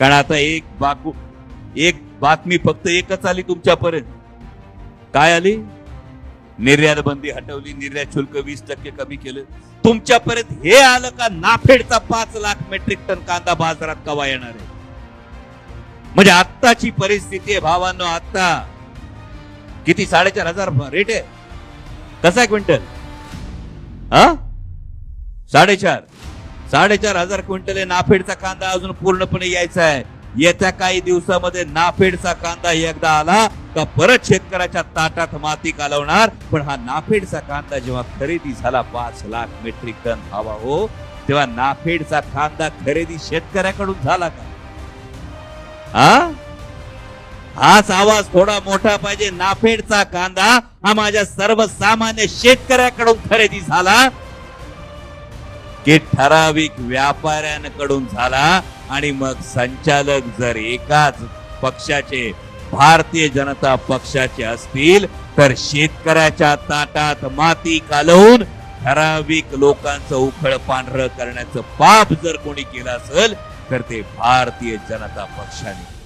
कारण आता एक बाकू एक बातमी फक्त एकच आली तुमच्यापर्यंत. काय आली? निर्यात बंदी हटवली निर्यात शुल्क वीस टक्के कमी केलं. तुमच्यापर्यंत हे आलं का नाफेडचा पाच लाख मेट्रिक टन कांदा बाजारात कवा येणार आहे? म्हणजे आत्ताची परिस्थिती आहे भावांनो आता किती? साडेचार हजार रेट आहे. कसा आहे क्विंटल? हा? साडेचार. साडेचार हजार क्विंटल नाफेडचा कांदा अजून पूर्णपणे यायचा आहे. येत्या काही दिवसामध्ये नाफेडचा कांदा एकदा आला का परत शेतकऱ्याच्या ताटात माती कालवणार पण हा नाफेडचा कांदा जेव्हा खरेदी झाला पाच लाख मेट्रिक टन हवा हो तेव्हा नाफेडचा कांदा खरेदी शेतकऱ्याकडून झाला का? हा हाच आवाज थोडा मोठा पाहिजे. नाफेडचा कांदा हा माझ्या सर्वसामान्य शेतकऱ्याकडून खरेदी झाला. की ठराविक व्यापाऱ्यांकडून झाला आणि मग संचालक जर एकाच पक्षाचे भारतीय जनता पक्षाचे असतील तर शेतकऱ्याच्या ताटात माती कालवून ठराविक लोकांचं उखळ पांढरं करण्याचं पाप जर कोणी केलं असेल तर ते भारतीय जनता पक्षाने.